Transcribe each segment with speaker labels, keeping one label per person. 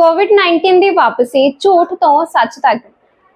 Speaker 1: ਕੋਵਿਡ-19 ਦੀ ਵਾਪਸੀ ਝੂਠ ਤੋਂ ਸੱਚ ਤੱਕ।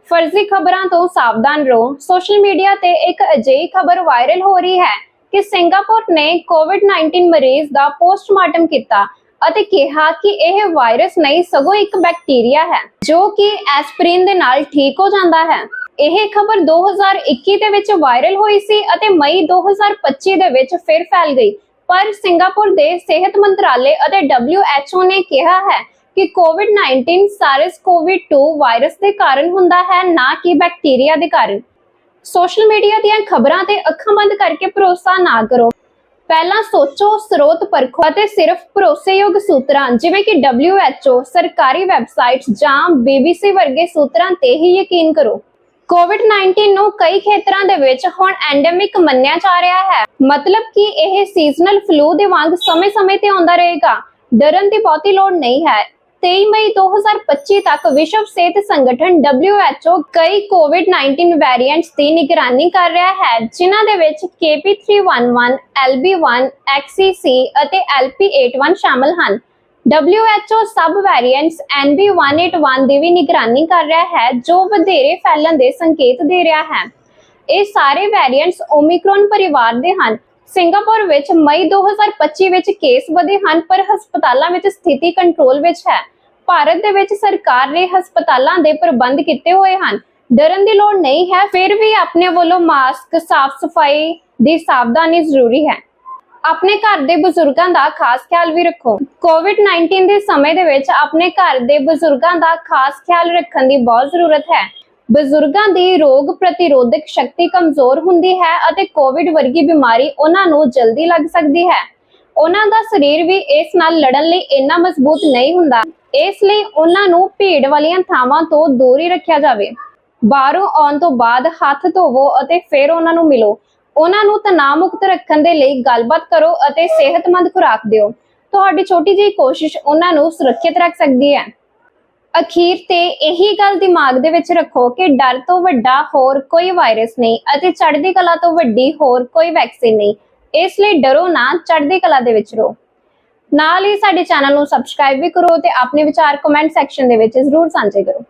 Speaker 1: ਫਰਜ਼ੀ ਖਬਰਾਂ ਤੋਂ ਸਾਵਧਾਨ ਰਹੋ। ਸੋਸ਼ਲ ਮੀਡੀਆ ਤੇ ਇੱਕ ਅਜਿਹੀ ਖਬਰ ਵਾਇਰਲ ਹੋ ਰਹੀ ਹੈ ਕਿ ਸਿੰਗਾਪੁਰ ਨੇ ਕੋਵਿਡ-19 ਮਰੀਜ਼ ਦਾ ਪੋਸਟਮਾਰਟਮ ਕੀਤਾ ਅਤੇ ਕਿਹਾ ਕਿ ਇਹ ਵਾਇਰਸ ਨਹੀਂ, ਸਗੋਂ ਇੱਕ ਬੈਕਟੀਰੀਆ ਹੈ, ਜੋ ਕਿ ਐਸਪਰੀਨ ਦੇ ਨਾਲ ਠੀਕ ਹੋ ਜਾਂਦਾ ਹੈ। ਇਹ ਖਬਰ 2021 ਦੇ ਵਿੱਚ ਵਾਇਰਲ ਹੋਈ ਸੀ ਅਤੇ ਮਈ 2025 ਦੇ ਵਿੱਚ ਫਿਰ ਫੈਲ ਗਈ। ਪਰ ਸਿੰਗਾਪੁਰ ਦੇ ਸਿਹਤ ਮੰਤਰਾਲੇ ਅਤੇ WHO ਨੇ ਕਿਹਾ ਹੈ ਕਿ ਕੋਵਿਡ-19 SARS-CoV-2 ਵਾਇਰਸ ਦੇ ਕਾਰਨ ਹੁੰਦਾ ਹੈ, ਨਾ ਕਿ ਬੈਕਟੀਰੀਆ ਦੇ ਕਾਰਨ। ਸੋਸ਼ਲ ਮੀਡੀਆ ਦੀਆਂ ਖਬਰਾਂ ਤੇ ਅੱਖਾਂ ਬੰਦ ਕਰਕੇ ਭਰੋਸਾ ਨਾ ਕਰੋ। ਪਹਿਲਾਂ ਸੋਚੋ, ਸਰੋਤ ਪਰਖੋ ਅਤੇ ਸਿਰਫ ਭਰੋਸੇਯੋਗ ਸੂਤਰਾਂ, ਜਿਵੇਂ ਕਿ WHO ਸਰਕਾਰੀ ਵੈਬਸਾਈਟਸ ਜਾਂ BBC ਵਰਗੇ ਸੂਤਰਾਂ ਤੇ ਹੀ ਯਕੀਨ ਕਰੋ। ਕੋਵਿਡ-19 ਨੂੰ ਕਈ ਖੇਤਰਾਂ ਦੇ ਵਿੱਚ ਹੁਣ ਐਂਡੈਮਿਕ ਮੰਨਿਆ ਜਾ ਰਿਹਾ ਹੈ। ਮਤਲਬ ਕਿ ਇਹ ਸੀਜ਼ਨਲ ਫਲੂ ਦੇ ਵਾਂਗ ਸਮੇਂ-ਸਮੇਂ ਤੇ ਆਉਂਦਾ ਰਹੇਗਾ। ਡਰਨ ਦੀ ਬਹੁਤੀ ਲੋੜ ਨਹੀਂ ਹੈ। 23 ਮਈ 2025 ਤੱਕ ਵਿਸ਼ਵ ਸਿਹਤ ਸੰਗਠਨ WHO ਕਈ ਕੋਵਿਡ-19 ਵੈਰੀਐਂਟਸ ਦੀ ਨਿਗਰਾਨੀ ਕਰ ਰਿਹਾ ਹੈ ਜਿਨ੍ਹਾਂ ਦੇ ਵਿੱਚ KP311, LB1, XCC ਅਤੇ LP81 ਸ਼ਾਮਲ ਹਨ। WHO ਸਬ ਵੈਰੀਐਂਟਸ NB181 ਦੀ ਵੀ ਨਿਗਰਾਨੀ ਕਰ ਰਿਹਾ ਹੈ ਜੋ ਵਧੇਰੇ ਫੈਲਣ ਦੇ ਸੰਕੇਤ ਦੇ ਰਿਹਾ ਹੈ। ਇਹ ਸਾਰੇ ਵੈਰੀਐਂਟਸ ਓਮਿਕਰੋਨ ਪਰਿਵਾਰ ਦੇ ਹਨ। ਸਿੰਗਾਪੁਰ ਵਿੱਚ ਮਈ 2025 ਵਿੱਚ ਕੇਸ ਵਧੇ ਹਨ ਪਰ ਹਸਪਤਾਲਾਂ ਵਿੱਚ ਸਥਿਤੀ ਕੰਟਰੋਲ ਵਿੱਚ ਹੈ। ਭਾਰਤ ਦੇ ਵਿੱਚ ਸਰਕਾਰ ਨੇ ਹਸਪਤਾਲਾਂ ਦੇ ਪ੍ਰਬੰਧ ਕੀਤੇ ਹੋਏ ਹਨ। ਡਰਨ ਦੀ ਲੋੜ ਨਹੀਂ ਹੈ, ਫਿਰ ਵੀ ਆਪਣੇ ਵੱਲੋਂ ਮਾਸਕ, ਸਾਫ਼ ਸਫ਼ਾਈ ਦੀ ਸਾਵਧਾਨੀ ਜ਼ਰੂਰੀ ਹੈ। ਆਪਣੇ ਘਰ ਦੇ ਬਜ਼ੁਰਗਾਂ ਦਾ ਖਾਸ ਖਿਆਲ ਵੀ ਰੱਖੋ। ਕੋਵਿਡ-19 ਦੇ ਸਮੇਂ ਦੇ ਵਿੱਚ ਆਪਣੇ ਘਰ ਦੇ ਬਜ਼ੁਰਗਾਂ ਦਾ ਖਾਸ ਖਿਆਲ ਰੱਖਣ ਦੀ ਬਹੁਤ ਜ਼ਰੂਰਤ ਹੈ। ਬਜ਼ੁਰਗਾਂ ਦੀ ਰੋਗ ਪ੍ਰਤੀਰੋਧਕ ਸ਼ਕਤੀ ਕਮਜ਼ੋਰ ਹੁੰਦੀ ਹੈ ਅਤੇ ਕੋਵਿਡ ਵਰਗੀ ਬਿਮਾਰੀ ਉਹਨਾਂ ਨੂੰ ਜਲਦੀ ਲੱਗ ਸਕਦੀ ਹੈ। ਉਹਨਾਂ ਦਾ ਸਰੀਰ ਵੀ ਇਸ ਨਾਲ ਲੜਨ ਲਈ ਇੰਨਾ ਮਜ਼ਬੂਤ ਨਹੀਂ ਹੁੰਦਾ। ਇਸ ਲਈ ਉਹਨਾਂ ਨੂੰ ਭੀੜ ਵਾਲੀਆਂ ਥਾਵਾਂ ਤੋਂ ਦੂਰ ਹੀ ਰੱਖਿਆ ਜਾਵੇ। ਬਾਹਰੋਂ ਆਉਣ ਤੋਂ ਬਾਅਦ ਹੱਥ ਧੋਵੋ ਅਤੇ ਫਿਰ ਉਹਨਾਂ ਨੂੰ ਮਿਲੋ। ਉਹਨਾਂ ਨੂੰ ਤਣਾਅ ਮੁਕਤ ਰੱਖਣ ਦੇ ਲਈ ਗੱਲਬਾਤ ਕਰੋ ਅਤੇ ਸਿਹਤਮੰਦ ਖੁਰਾਕ ਦਿਓ। ਤੁਹਾਡੀ ਛੋਟੀ ਜਿਹੀ ਕੋਸ਼ਿਸ਼ ਉਹਨਾਂ ਨੂੰ ਸੁਰੱਖਿਅਤ ਰੱਖ ਸਕਦੀ ਹੈ। ਅਖੀਰ ਤੇ ਇਹੀ ਗੱਲ ਦਿਮਾਗ ਦੇ ਵਿੱਚ ਰੱਖੋ ਕਿ ਡਰ ਤੋਂ ਵੱਡਾ ਹੋਰ ਕੋਈ ਵਾਇਰਸ ਨਹੀਂ ਅਤੇ ਚੜ੍ਹਦੀ ਕਲਾ ਤੋਂ ਵੱਡੀ ਹੋਰ ਕੋਈ ਵੈਕਸੀਨ ਨਹੀਂ। ਇਸ ਲਈ ਡਰੋ ਨਾ, ਚੜ੍ਹਦੀ ਕਲਾ ਦੇ ਵਿੱਚ ਰਹੋ। ਨਾਲ ਹੀ ਸਾਡੇ ਚੈਨਲ ਨੂੰ ਸਬਸਕ੍ਰਾਈਬ ਵੀ ਕਰੋ ਤੇ ਆਪਣੇ ਵਿਚਾਰ ਕਮੈਂਟ ਸੈਕਸ਼ਨ ਦੇ ਵਿੱਚ ਜ਼ਰੂਰ ਸਾਂਝੇ ਕਰੋ।